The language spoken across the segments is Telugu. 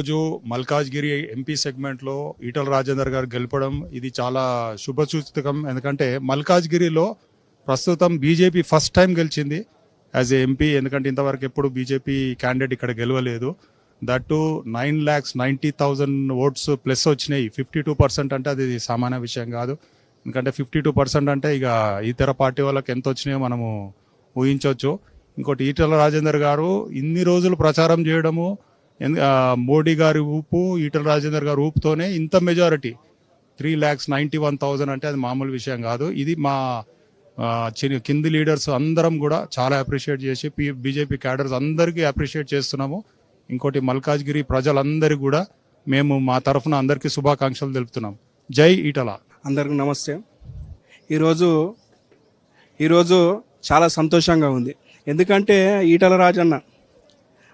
రోజు మల్కాజ్గిరి ఎంపీ సెగ్మెంట్లో ఈటల రాజేందర్ గారు గెలపడం ఇది చాలా శుభసూచకం ఎందుకంటే మల్కాజ్గిరిలో ప్రస్తుతం బీజేపీ ఫస్ట్ టైం గెలిచింది యాజ్ ఏ ఎంపీ. ఎందుకంటే ఇంతవరకు ఎప్పుడు బీజేపీ క్యాండిడేట్ ఇక్కడ గెలవలేదు. That nine lakhs ninety thousand votes plus వచ్చినాయి. ఫిఫ్టీ టూ పర్సెంట్ అంటే అది సామాన్య విషయం కాదు. ఎందుకంటే ఫిఫ్టీ టూ పర్సెంట్ అంటే ఇక ఇతర పార్టీ వాళ్ళకి ఎంత వచ్చినాయో మనము ఊహించవచ్చు. ఇంకోటి ఈటల రాజేందర్ గారు ఇన్ని రోజులు ప్రచారం చేయడము మోడీ గారి ఊపు ఈటల రాజేందర్ గారి ఊపుతోనే ఇంత majority three lakhs ninety one thousand అంటే అది మామూలు విషయం కాదు. ఇది మా చి- కింది లీడర్స్ అందరం కూడా చాలా అప్రిషియేట్ చేసి బీజేపీ క్యాడర్స్ అందరికీ అప్రిషియేట్ చేస్తున్నాము. ఇంకోటి మల్కాజ్గిరి ప్రజలందరికీ కూడా మేము మా తరఫున అందరికీ శుభాకాంక్షలు తెలుపుతున్నాం. జై ఈటల. అందరికి నమస్తే. ఈరోజు ఈరోజు చాలా సంతోషంగా ఉంది. ఎందుకంటే ఈటల రాజన్న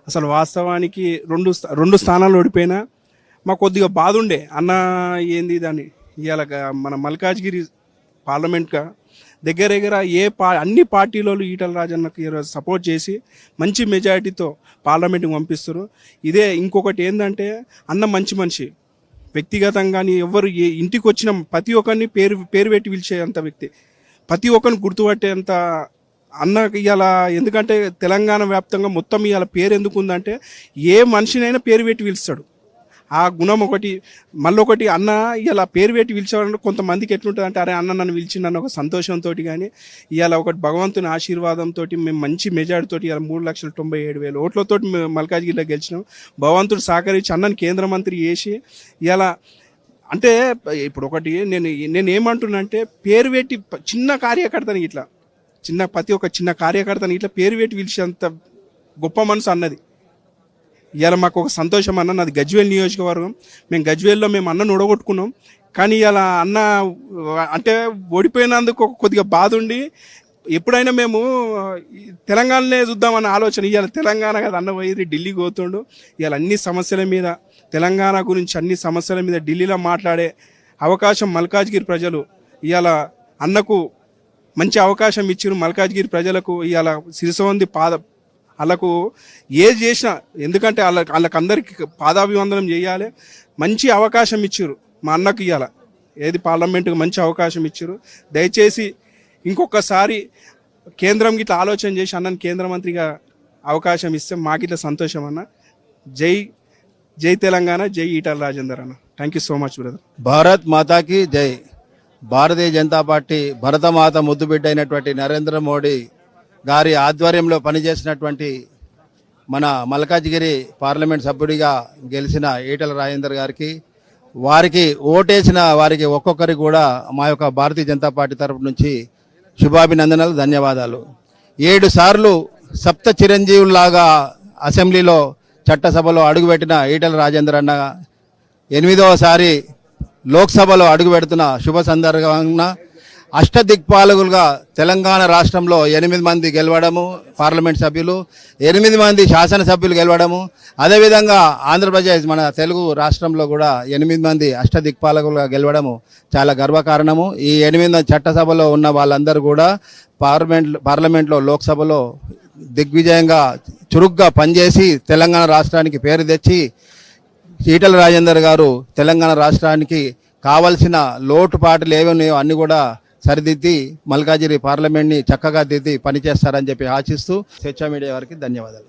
అసలు వాస్తవానికి రెండు స్థా- రెండు స్థానాలు ఓడిపోయినా మాకు కొద్దిగా బాధ ఉండే అన్న ఏంది దాన్ని? ఇవాళ మన మల్కాజ్గిరి పార్లమెంట్గా దగ్గర దగ్గర ఏ పా అన్ని పార్టీలలో ఈటల రాజన్నకి ఈరోజు సపోర్ట్ చేసి మంచి మెజారిటీతో పార్లమెంట్కి పంపిస్తారు ఇదే ఇంకొకటి ఏంటంటే అన్న మంచి మనిషి. వ్యక్తిగతంగా ఎవరు ఏ ఇంటికి వచ్చిన ప్రతి ఒక్కరిని పేరు పేరు పెట్టి పిలిచేంత వ్యక్తి. ప్రతి ఒక్కరిని గుర్తుపట్టేంత అన్నకి ఇవాళ ఎందుకంటే తెలంగాణ వ్యాప్తంగా మొత్తం ఇవాళ పేరు ఎందుకు ఉందంటే ఏ మనిషినైనా పేరు పెట్టి పిలుస్తాడు. ఆ గుణం ఒకటి మళ్ళొకటి అన్న ఇలా పేరు పెట్టి పిలిచేవాళ్ళంటే కొంతమందికి ఎట్లుంటుంది అంటే అరే అన్న నన్ను పిలిచిండన్న ఒక సంతోషంతో కానీ ఇవాళ ఒకటి భగవంతుని ఆశీర్వాదంతో మేము మంచి మెజార్టీతో ఇవాళ మూడు లక్షల తొంభై ఏడు వేల ఓట్లతో మల్కాజ్గిరిలో గెలిచినాం. భగవంతుడు సహకరించి అన్నని కేంద్ర మంత్రి చేసి ఇలా అంటే ఇప్పుడు ఒకటి నేను నేను ఏమంటున్నా అంటే పేరు పెట్టి చిన్న కార్యకర్తని ఇట్లా చిన్న ప్రతి ఒక్క చిన్న కార్యకర్తని ఇట్లా పేరు పెట్టి పిలిచేంత గొప్ప మనసు అన్నది. ఇవాళ మాకు ఒక సంతోషం అన్న నాది గజ్వేల్ నియోజకవర్గం. మేము గజ్వేల్లో మేము అన్నను ఉడగొట్టుకున్నాం కానీ ఇలా అన్న అంటే ఓడిపోయినందుకు ఒక కొద్దిగా బాధ ఉండి ఎప్పుడైనా మేము తెలంగాణనే చూద్దామన్న ఆలోచన ఇవాళ తెలంగాణ కదా అన్న పోయి ఢిల్లీకి పోతుండు. ఇవాళ అన్ని సమస్యల మీద తెలంగాణ గురించి అన్ని సమస్యల మీద ఢిల్లీలో మాట్లాడే అవకాశం మల్కాజ్గిరి ప్రజలు ఇవాళ అన్నకు మంచి అవకాశం ఇచ్చారు మల్కాజ్గిరి ప్రజలకు. ఇవాళ సిరిసవంది పాద వాళ్ళకు ఏది చేసినా ఎందుకంటే వాళ్ళ వాళ్ళకందరికి పాదాభివందనం చేయాలి. మంచి అవకాశం ఇచ్చారు మా అన్నకు ఇవాళ ఏది పార్లమెంటుకు మంచి అవకాశం ఇచ్చారు దయచేసి ఇంకొకసారి కేంద్రం గిట్లా ఆలోచన చేసి అన్నని కేంద్ర మంత్రిగా అవకాశం ఇస్తే మాకిట్లా సంతోషం అన్న. జై జై తెలంగాణ జై ఈటల రాజేందర్ అన్న. Thank you so much brother Bharat మాతాకి జై. భారతీయ జనతా పార్టీ భరతమాత ముద్దుబిడ్డ అయినటువంటి నరేంద్ర మోడీ గారి ఆధ్వర్యంలో పనిచేసినటువంటి మన మల్కాజ్గిరి పార్లమెంట్ సభ్యుడిగా గెలిచిన ఈటల రాజేందర్ గారికి వారికి ఓటేసిన వారికి ఒక్కొక్కరి కూడా మా యొక్క భారతీయ జనతా పార్టీ తరపు నుంచి శుభాభినందనలు ధన్యవాదాలు. ఏడు సార్లు సప్త చిరంజీవుల్లాగా అసెంబ్లీలో చట్టసభలో అడుగుపెట్టిన ఈటల రాజేందర్ అన్న ఎనిమిదవసారి లోక్సభలో అడుగు పెడుతున్న శుభ సందర్భంగా అష్టదిక్పాలకులుగా తెలంగాణ రాష్ట్రంలో ఎనిమిది మంది గెలవడము పార్లమెంట్ సభ్యులు ఎనిమిది మంది శాసనసభ్యులు గెలవడము అదేవిధంగా ఆంధ్రప్రదేశ్ మన తెలుగు రాష్ట్రంలో కూడా ఎనిమిది మంది అష్టదిక్పాలకులుగా గెలవడము చాలా గర్వకారణము. ఈ ఎనిమిది మంది చట్టసభలో ఉన్న వాళ్ళందరూ కూడా పార్లమెంట్ పార్లమెంట్లో లోక్సభలో దిగ్విజయంగా చురుగ్గా పనిచేసి తెలంగాణ రాష్ట్రానికి పేరు తెచ్చి ఈటల రాజేందర్ గారు తెలంగాణ రాష్ట్రానికి కావలసిన లోటుపాట్లు ఏవి అన్నీ అన్ని కూడా సరిదిద్ది మల్కాజిరి పార్లమెంట్ని చక్కగా దిద్ది పనిచేస్తారని చెప్పి ఆశిస్తూ స్వచ్ఛ మీడియా వారికి ధన్యవాదాలు.